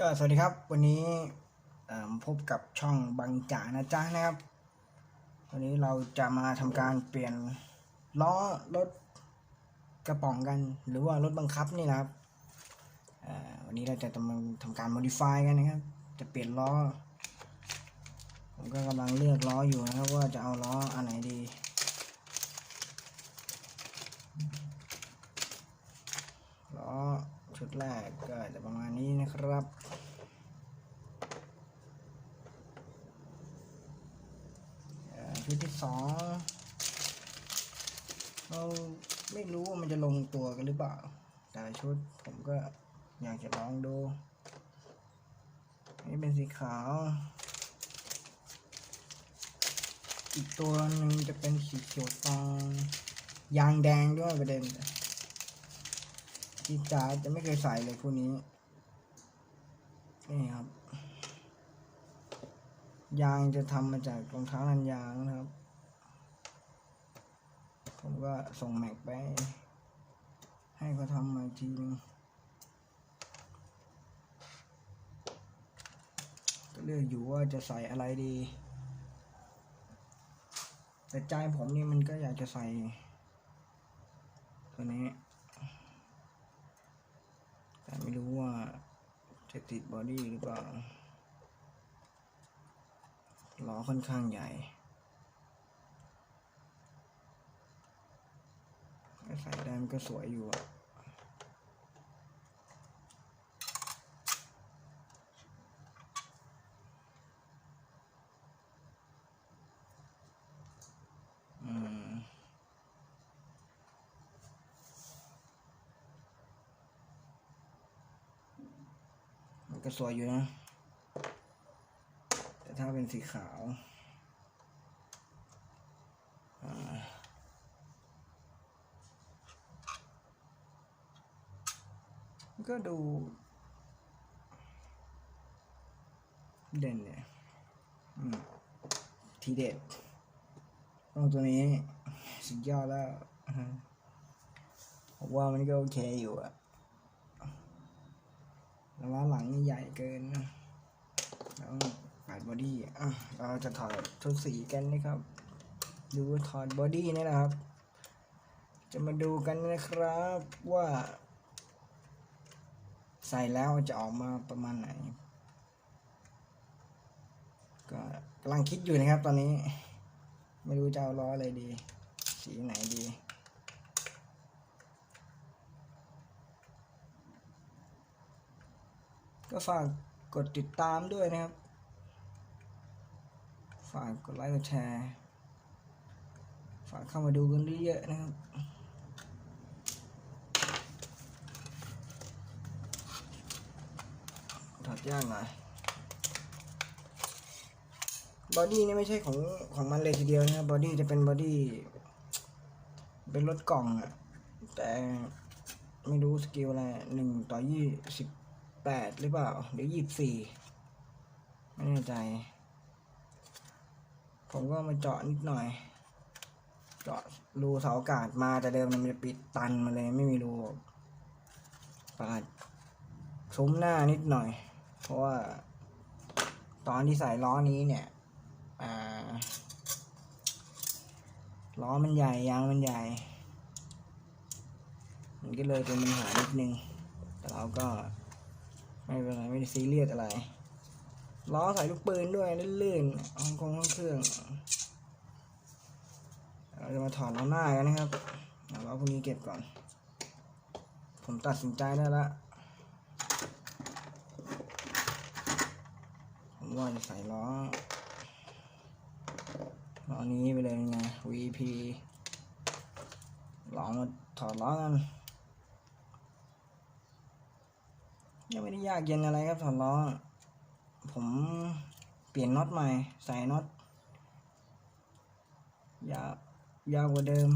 ก็สวัสดีครับวันนี้พบกับช่องบางจ่านะจ๊ะนะครับ วันนี้เราจะมาทำการเปลี่ยนล้อรถกระป๋องกัน หรือว่ารถบังคับนี่นะครับวันนี้เราจะทำทำการ modify กันนะครับ จะเปลี่ยนล้อ ผมก็กำลังเลือกล้ออยู่นะครับ ว่าจะเอาล้ออันไหนดีล้อ ชุดแรกก็จะประมาณนี้นะครับ ชุดที่สองเราไม่รู้ว่ามันจะลงตัวกันหรือเปล่า แต่ชุดผมก็อยากจะลองดู นี่เป็นสีขาว อีกตัวหนึ่งจะเป็นสีเขียวทองยางแดงด้วยประเด็น จีจ๋าจะไม่เคยใส่เลยคู่นี้ นี่ครับ ยางจะทำมาจากรองเท้านันยางนะครับ ผมก็ส่งแม็กไป ให้เขาทำมาทีนึงก็เลือกอยู่ว่าจะใส่อะไรดี แต่ใจผมนี่มันก็อยากจะใส่ตัวนี้ แต่ไม่รู้ว่าจะติดบอดี้หรือเปล่าล้อค่อนข้างใหญ่ใส่ได้มันก็สวยอยู่อะ ก็สวยอยู่นะ แต่ถ้าเป็นสีขาวก็ดู เด่นเนี่ยทีเด็ดต้องตัวนี้สุดยอดแล้วผมว่ามันก็โอเคอยู่อะ แล้วล้อหลังนี่ใหญ่เกินแล้วปาดบอดี้อะเราจะถอดทุกสีกันนะครับ ดูถอดบอดี้นี่นะครับ จะมาดูกันนะครับว่า ใส่แล้วจะออกมาประมาณไหน ก็กำลังคิดอยู่นะครับตอนนี้ ไม่รู้จะเอาล้ออะไรดี สีไหนดี ก็ฝากกดติดตามด้วยนะครับ ฝากกดไลค์กดแชร์ ฝากเข้ามาดูกันเยอะๆนะครับถอดยากหน่อยบอดี้นี่ไม่ใช่ของของมันเลยทีเดียวนะครับบอดี้จะเป็นบอดี้เป็นรถกล่องอะแต่ไม่รู้สกิลอะไรหนึ่งต่อยี่สิบ แปดหรือเปล่า หรือยี่สี่ไม่แน่ใจ ผมก็มาเจาะนิดหน่อย เจาะรูเสาอากาศมาแต่เดิมมันจะปิดตันมาเลยไม่มีรูปาดซุ้มหน้านิดหน่อย เพราะว่าตอนที่ใส่ล้อนี้เนี่ยอ่าล้อมันใหญ่ยางมันใหญ่ มันก็เลยเป็นปัญหานิดนึง แต่เราก็ ไม่เป็นไรไม่ได้ซีเรียสอะไร ล้อใส่ลูกปืนด้วยลื่นๆห้องคงห้องเครื่องเราจะมาถอดล้อหน้ากันนะครับเอาล้อพวกนี้เก็บก่อน ผมตัดสินใจได้ละผมว่าจะใส่ล้อล้อนี้ไปเลยไง VP ลองมาถอดล้อกัน ยัง ไม่ได้ยากเย็นอะไรครับถอดล้อ ผมเปลี่ยนน็อตใหม่ ใส่น็อตยาวยาวกว่าเดิม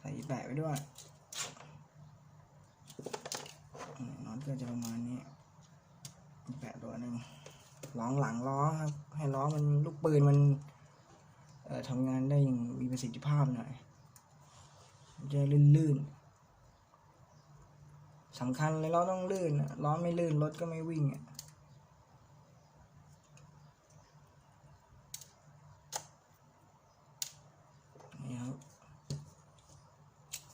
ใส่แปะไว้ด้วยน็อตก็จะประมาณนี้แปะตัวหนึ่งล้องหลังล้อครับ ให้ล้อมันลูกปืนมันทำงานได้อย่างมีประสิทธิภาพหน่อยจะลื่นๆ สำคัญเลยล้อต้องลื่นล้อไม่ลื่นรถก็ไม่วิ่งอะนี่ครับ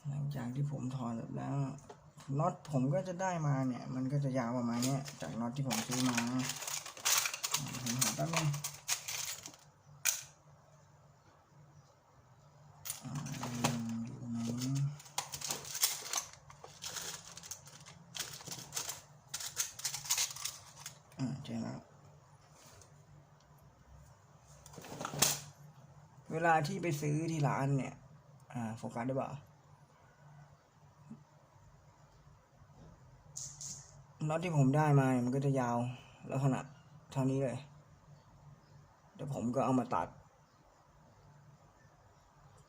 หลังจากที่ผมถอดแบบแล้วน็อตผมก็จะได้มาเนี่ย มันก็จะยาวประมาณเนี้ยจากน็อตที่ผมซื้อมาอ่าผมหาแป๊บนึงอ่าอยู่ตรงไหนอ่าเจอแล้ว เวลาที่ไปซื้อที่ร้านเนี่ย อ่า โฟกัสได้เปล่าน็อตที่ผมได้มามันก็จะยาวลักษณะเท่านี้เลยเดี๋ยวผมก็เอามาตัด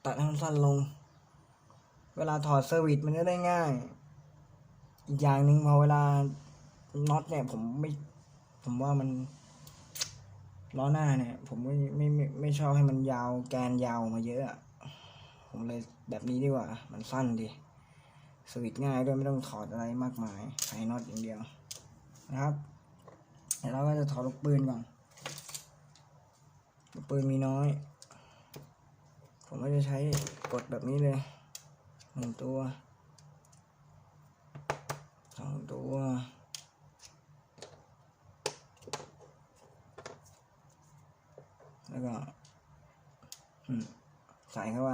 ตัดให้มันสั้นลง เวลาถอดเซอร์วิสมันจะได้ง่าย อีกอย่างหนึ่งพอเวลาน็อตเนี่ยผมไม่ ผมว่ามัน ล้อหน้าเนี่ย ผมไม่ไม่ไม่ไม่ชอบให้มันยาวแกนยาวมาเยอะผมเลยแบบนี้ดีกว่า มันสั้นดีสวิตง่ายด้วยไม่ต้องถอดอะไรมากมายใช้น็อตอย่างเดียวนะครับเดี๋ยวเราก็จะถอดลูกปืนก่อนลูกปืนมีน้อย ผมก็จะใช้กดแบบนี้เลยหนึ่งตัวสองตัว แล้วก็อืมใส่เข้าไป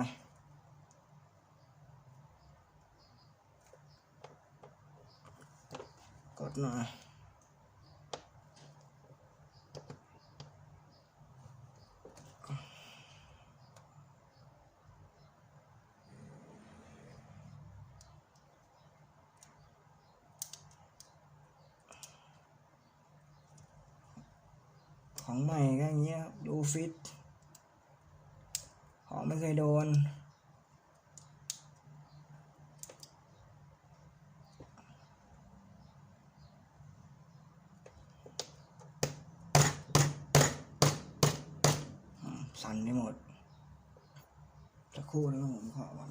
กดหน่อย ของใหม่ก็อย่างเงี้ยครับดู ฟิตของไม่เคยโดน สั่นไปหมด สักครู่นะครับผมขอก่อน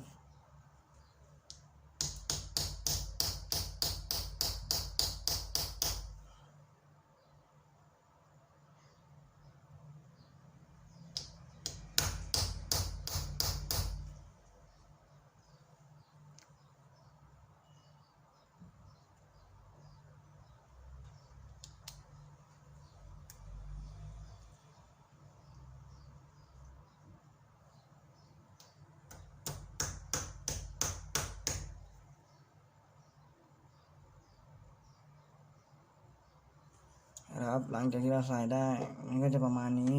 หลังจากที่เราใส่ได้ มันก็จะประมาณนี้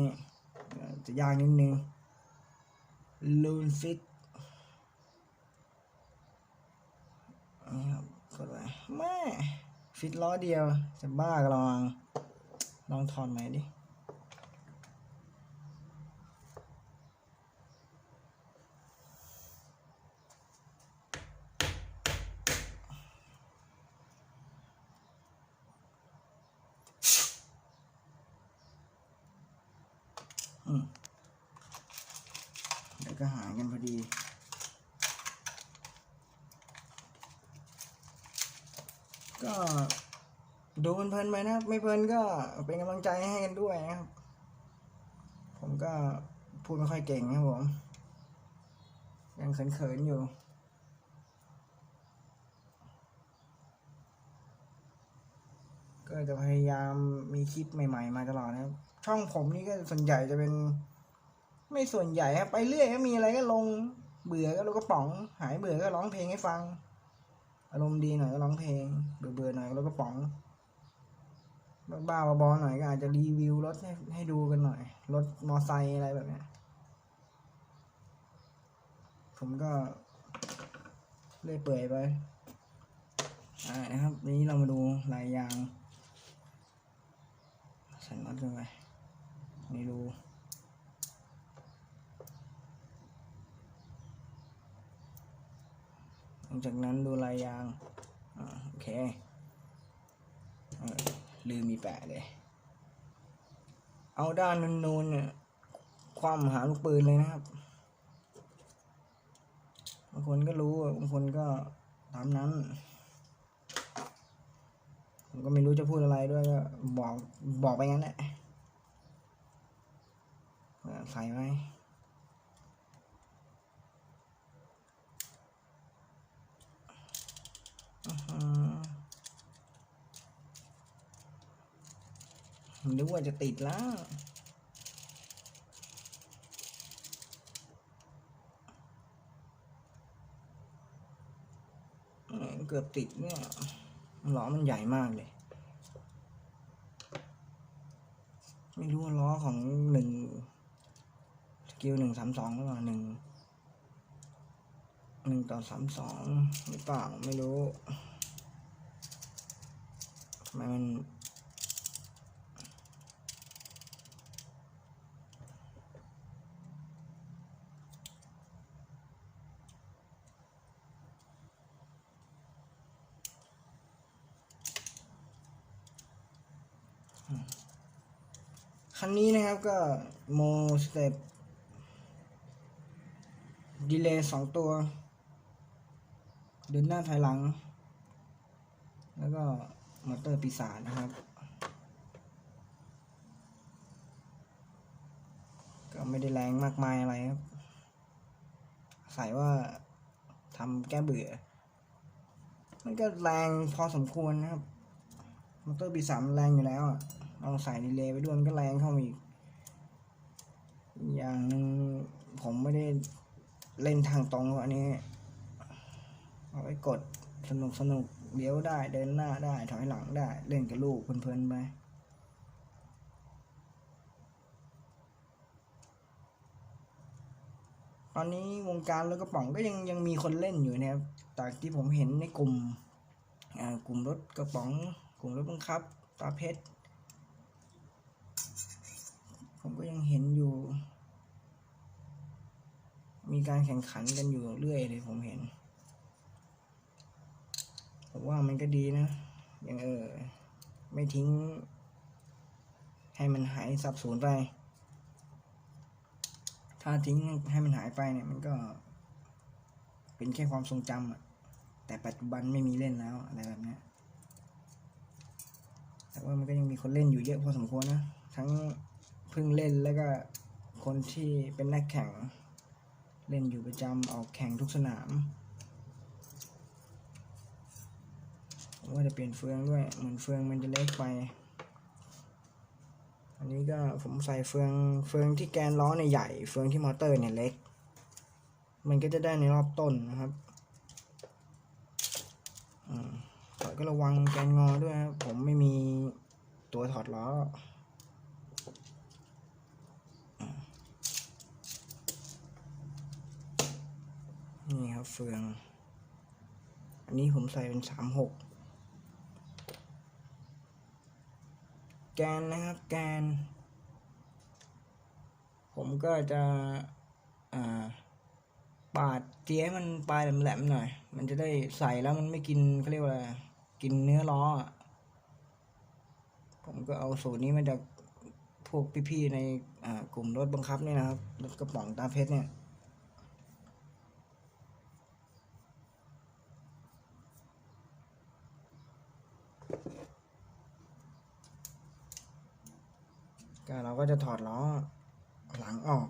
จะยากนิดนึงลูนฟิตนี่ครับกดไปแม่ฟิตล้อเดียว จะบ้าก็ลอง ลองถอดใหม่ดิ อืมเดี๋ยวายกันพอดีก็ดูเพลินๆไปนะครับ ไม่เพลินก็เป็นกำลังใจให้กันด้วยนะครับ ผมก็พูดไม่ค่อยเก่งนะครับผม ยังเขินๆอยู่ ก็จะพยายามมีคลิปใหม่ ๆ มาตลอดนะครับ ช่องผมนี่ก็ส่วนใหญ่จะเป็น ไม่ส่วนใหญ่ครับไปเรื่อยก็มีอะไรก็ลง เบื่อก็ลงกระป๋อง หายเบื่อก็ร้องเพลงให้ฟัง อารมณ์ดีหน่อยก็ร้องเพลง เบื่อเบื่อหน่อยก็ลงกระป๋องบ้าบอหน่อยก็อาจจะรีวิวรถให้ให้ดูกันหน่อย รถมอไซค์อะไรแบบเนี้ยผมก็เลื่อยเปื่อยไปอ่านะครับนี้เรามาดูลายยางใส่น็อตกันไปนี่ดู ลังจากนั้นดูลายยางอโอเคอลืมมีแปะเลย เอาด้านนูนๆเนี่ยความหาลูกปืนเลยนะครับบางคนก็รู้บางคนก็ตามนั้น ผมก็ไม่รู้จะพูดอะไรด้วยก็บอกบอกไปงั้นแหละใส่ไห หือนึกว่าจะติดแล้วเออเกือบติดเนี่ยล้อมันใหญ่มากเลย ไม่รู้ว่าล้อของหนึ่งสกิลหนึ่งสามสองหรือเปล่าหนึ่งหนึ่งต่อสามสองหรือเปล่าไม่รู้ทำไมมัน คันนี้นะครับก็โมสเตปดีเลย์สองตัว เดินหน้าถอยหลัง แล้วก็มอเตอร์ปีศาจนะครับ ก็ไม่ได้แรงมากมายอะไรครับใส่ว่าทำแก้เบื่อ มันก็แรงพอสมควรนะครับ มอเตอร์ปีศาจแรงอยู่แล้วอะ ลองใส่ดีเลย์ไปด้วยมันก็แรงเข้ามาอีก อย่างหนึ่งผมไม่ได้เล่นทางตรงอันนี้ เอาไว้กดสนุกสนุกเลี้ยวได้เดินหน้าได้ถอยหลังได้ เล่นกับลูกเพลินๆไปตอนนี้วงการรถกระป๋องก็ยังยังมีคนเล่นอยู่นะครับจากที่ผมเห็นในกลุ่มกลุ่มรถกระป๋อง กลุ่มรถบังคับ ตาเพชร ผมก็ยังเห็นอยู่ มีการแข่งขันกันอยู่เรื่อยเลยผมเห็น ผมว่ามันก็ดีนะยังเออ ไม่ทิ้ง ให้มันหายสับสูญไป ถ้าทิ้งให้มันหายไปเนี่ย มันก็ เป็นแค่ความทรงจำอะแต่ปัจจุบันไม่มีเล่นแล้วอะไรแบบนี้แต่ว่ามันก็ยังมีคนเล่นอยู่เยอะพอสมควรนะ ทั้ง เพิ่งเล่นแล้วก็คนที่เป็นนักแข่ง เล่นอยู่ประจำออกแข่งทุกสนามผมว่าจะเปลี่ยนเฟืองด้วย เหมือนเฟืองมันจะเล็กไป อันนี้ก็ผมใส่เฟืองเฟืองที่แกนล้อเนี่ยใหญ่ เฟืองที่มอเตอร์เนี่ยเล็ก มันก็จะได้ในรอบต้นนะครับอืมถอก็ระวังแกนงอด้วยครับผมไม่มีตัวถอดล้อ นี่ครับเฟือง อันนี้ผมใส่เป็นสามหกแกนนะครับแกน ผมก็จะอ่าปาดเจียมันปลายแหลมๆหน่อย มันจะได้ใส่แล้วมันไม่กินเขาเรียกว่าอะไรกินเนื้อล้อ ผมก็เอาสูตรนี้มาจากพวกพี่ๆในกลุ่มรถบังคับนี่นะครับรถกระป๋องตาเพชรเนี่ย ก็เราก็จะถอดล้อหลังออก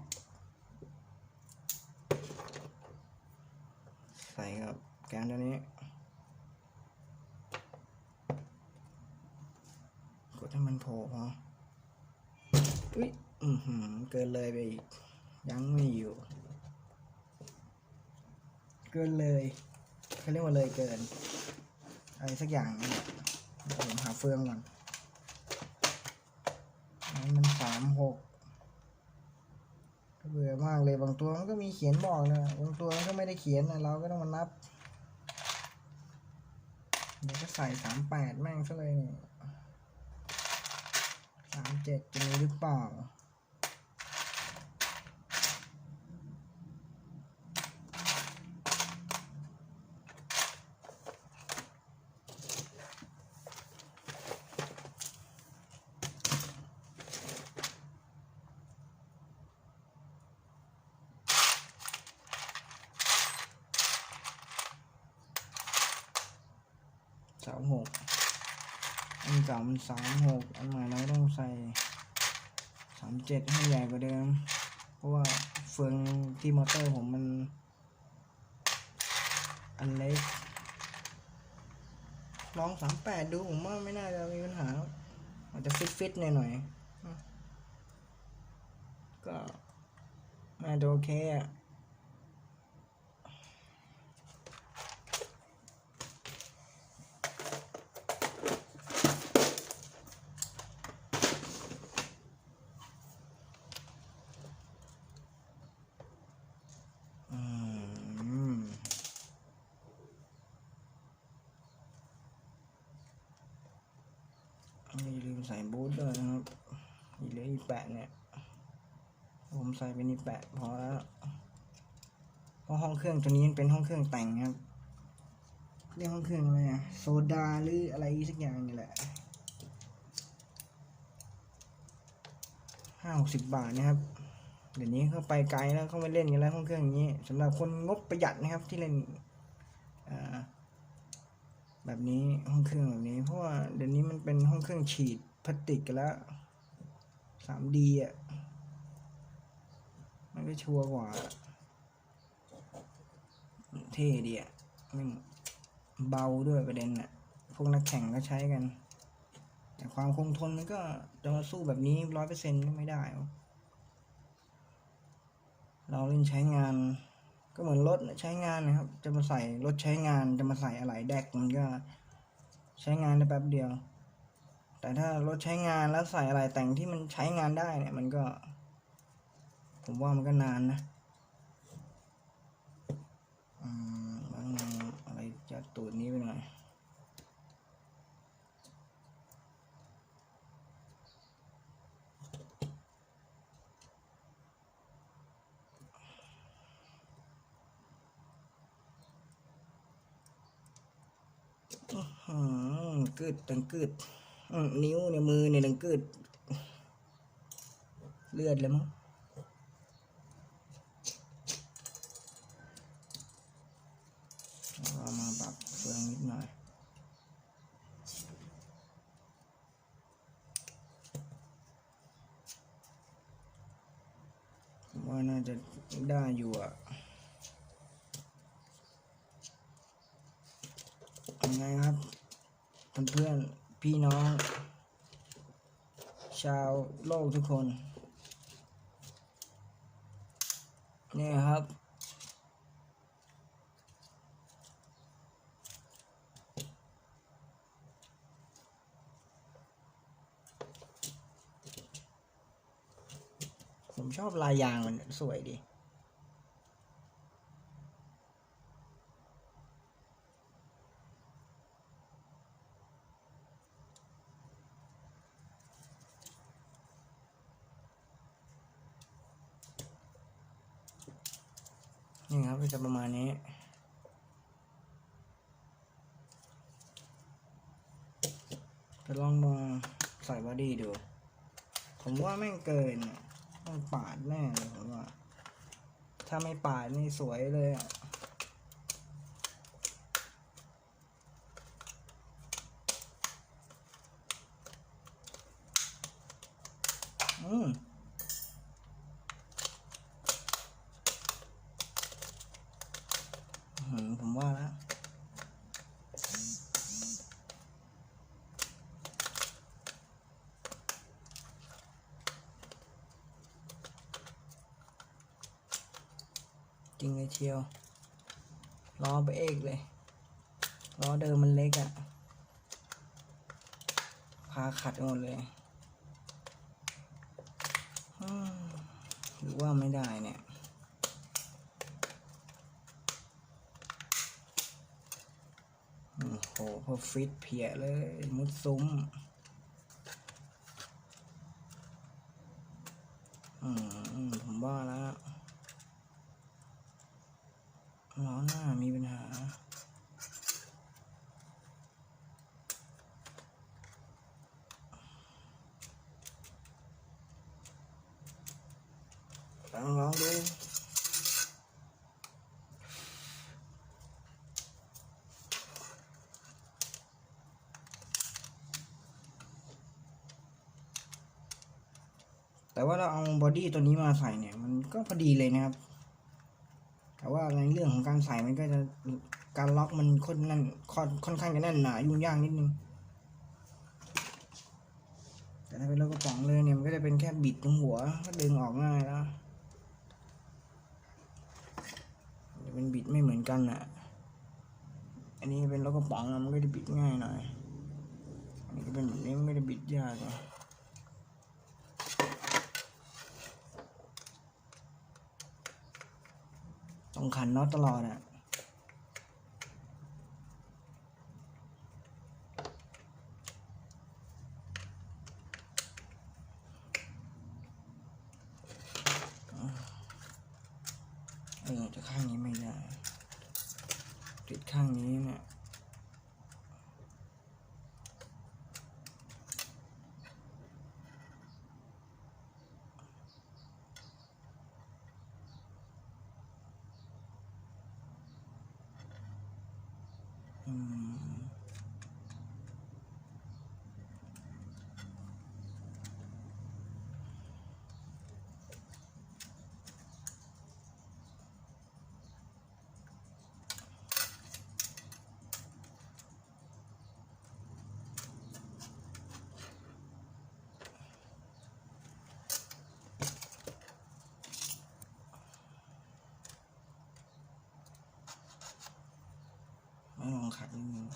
ใส่กับแกนตัวนี้ กดให้มันโผล่พออุ้ยอือหือเกินเลยไปอีก ยังไม่อยู่ เกินเลยเขาเรียกว่าเลยเกินอะไรสักอย่างหละเดี๋ยวผมหาเฟืองก่อน มันสามหกเบื่อมากเลยบางตัวมันก็มีเขียนบอกนะบางตัวมันก็ไม่ได้เขียนนะเราก็ต้องมานับเดี๋ยวก็ใส่สามแปดแม่งซะเลยนี่สามเจ็ดจะมีหรือเปล่า สามหก อันเก่ามัน สามหกอันใหม่เราต้องใส่สามเจ็ดให้ใหญ่กว่าเดิม เพราะว่าเฟืองที่มอเตอร์ผมมัน อันเล็ก ลองสามแปดดูผมว่าไม่น่าจะมีปัญหา อาจจะฟิตฟิตๆหน่อยหน่อยๆก็น่าจะโอเคอะ อืม อย่าลืมใส่บูทด้วยนะครับอีเหลืออีแปะเนี่ย ผมใส่เป็นอีแปะพอแล้วเพราะห้องเครื่องตัวนี้มันเป็นห้องเครื่องแต่งครับเรียกห้องเครื่องอะไรอะโซดาหรืออะไรสักอย่างนี่แหละห้าหกสิบบาทนะครับเดี๋ยวนี้เข้าไปไกลแล้วเข้าไม่เล่นกันแล้วห้องเครื่องอย่างนี้สำหรับคนงบประหยัดนะครับที่เล่นแบบนี้ห้องเครื่องแบบนี้ เพราะว่าเดี๋ยวนี้มันเป็นห้องเครื่องฉีดพลาสติกกันแล้วสามดีอะ มันก็ชัวร์กว่า เท่ดีอะม่งเบาด้วยประเด็นอะ พวกนักแข่งก็ใช้กัน แต่ความคงทนมันก็จะมาสู้แบบนี้ร้อยเปอร์เซ็นต์ไม่ได้ เราเล่นใช้งาน ก็เหมือนรถใช้งานนะครับ จะมาใส่รถใช้งานจะมาใส่อะไรแดกมันก็ใช้งานได้แป๊บเดียว แต่ถ้ารถใช้งานแล้วใส่อะไรแต่งที่มันใช้งานได้เนี่ยมันก็ ผมว่ามันก็นานนะอืมบางอะไรจะตูดนี้ไปหน่อยอืมกึดตังกึดอืมนิ้วเนี่ยมือเนี่ยตังกึดเลือดเลยมั้งเรามาปรับเฟืองนิดหน่อยผมว่าน่าจะ ได้อยู่อะยังไงครับเพื่อนๆพี่น้อง ชาวโลกทุกคน เนี่ยครับ ผมชอบลายยางมันสวยดี จะประมาณนี้ จะลองมาใส่บอดี้ดู ผมว่าแม่งเกินต้องปาดแน่เลยผมว่า ถ้าไม่ปาดนี่สวยเลยอะ อืม อืม ผมว่าแล้วจริงเลยเชียวล้อไปเอกเลยล้อเดิมมันเล็กอะพาขัดหมดเลยอืมหรือว่าไม่ได้เนี่ย โอ้โหพอ ฟิตเพียเลย มุดซุ้มอืมผมว่าแล้วล้อหน้ามีปัญหา ลองลองดู แต่ว่าเราเอาบอดี้ตัวนี้มาใส่เนี่ยมันก็พอดีเลยนะครับ แต่ว่าในเรื่องของการใส่มันก็จะการล็อกมันค่อนนั่นค่อนค่อนข้างจะแน่นหนายุ่งยากนิดนึง แต่ถ้าเป็นรถกระป๋องเลยเนี่ยมันก็จะเป็นแค่บิดตรงหัวก็ดึงออกง่ายแล้วจะเป็นบิดไม่เหมือนกันอะอันนี้เป็นรถกระป๋องมันก็จะบิดง่ายหน่อย อันนี้ก็เป็นแบบนี้มันก็จะบิดยากอะ ต้องขันน็อตตลอดอะเออจะข้างนี้ไม่ได้ ติดข้างนี้เนี่ย อืม ไม่ลองขัดนิดนึง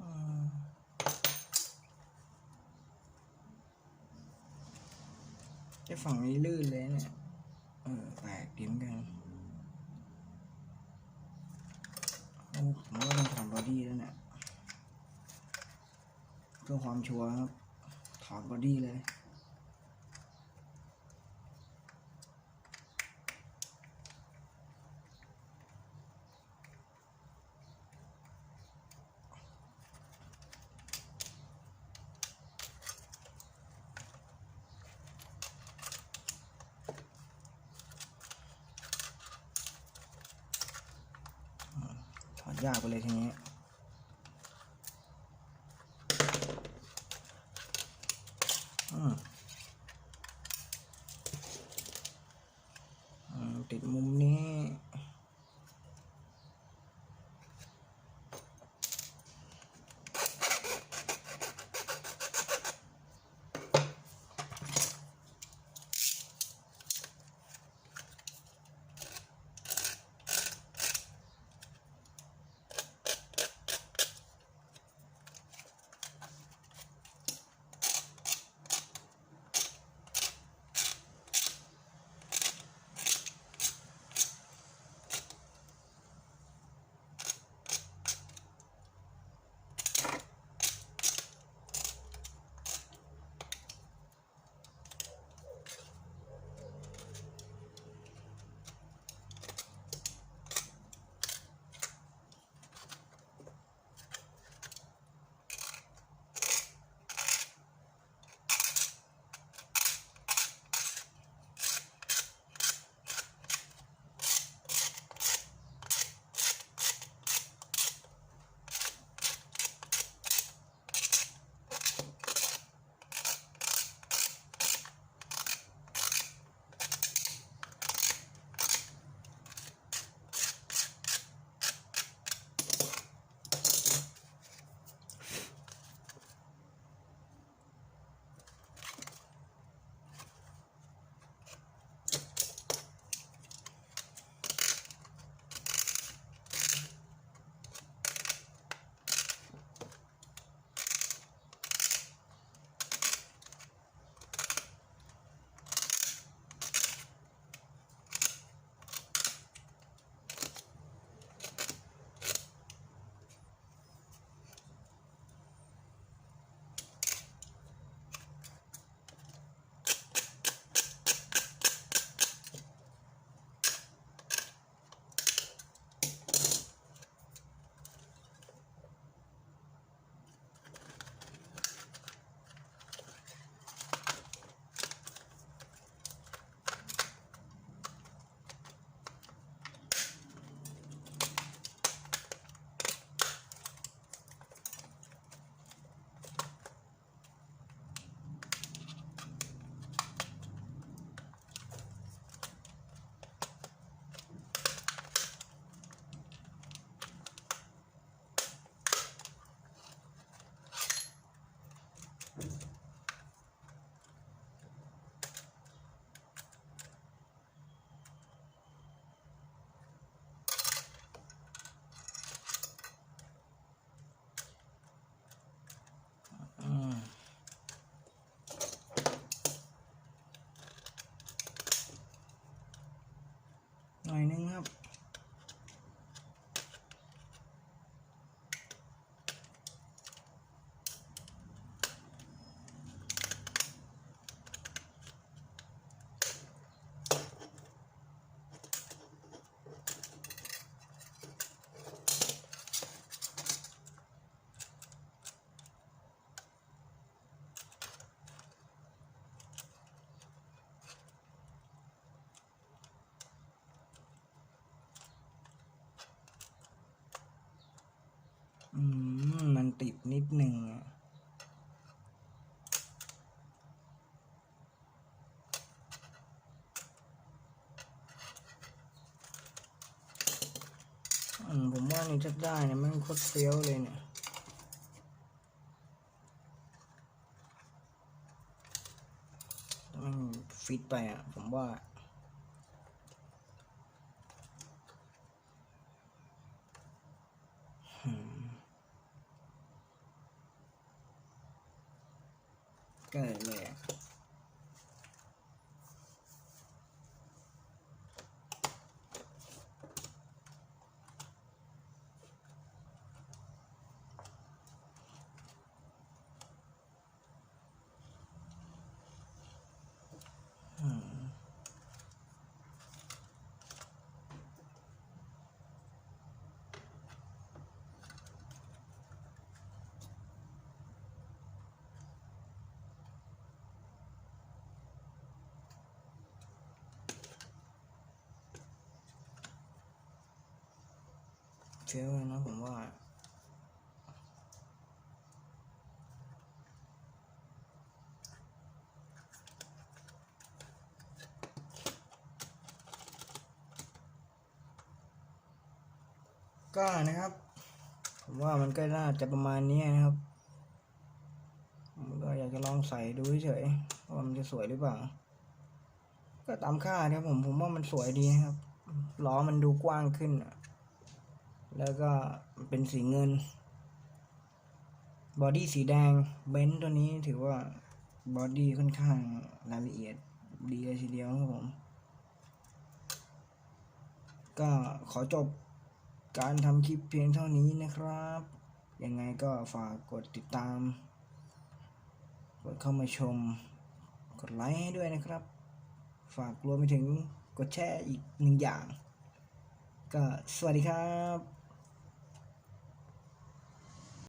อืมไอ้ฝั่งนี้ลื่นเลยเนี่ย เออแปลกดีเหมือนกัน โอ้ผมว่าต้องถอดบอดี้แล้วเนี่ยเพื่อ ความชัวร์ครับถอดบอดี้เลยถอดยากไปเลยทีนี้ lining จะได้เนี่ยมันโคตรเฟี้ยวเลยเนี่ยมันฟิตไปอะ ผมว่าเกิดเลย เฟี้ยวเลยนะผมว่าก็นะครับ ผมว่ามันก็น่าจะประมาณนี้นะครับผมก็อยากจะลองใส่ดูเฉยว่ามันจะสวยหรือเปล่า ก็ตามค่านะครับผมผมว่ามันสวยดีนะครับล้อมันดูกว้างขึ้นอะ แล้วก็เป็นสีเงิน บอดี้สีแดง เบนซ์ตัวนี้ถือว่าบอดี้ค่อนข้างรายละเอียดดีเลยทีเดียวครับผม ก็ขอจบการทำคลิปเพียงเท่านี้นะครับ ยังไงก็ฝากกดติดตาม กดเข้ามาชม กดไลค์ให้ด้วยนะครับ ฝากรวมไปถึงกดแชร์อีกหนึ่งอย่าง ก็สวัสดีครับ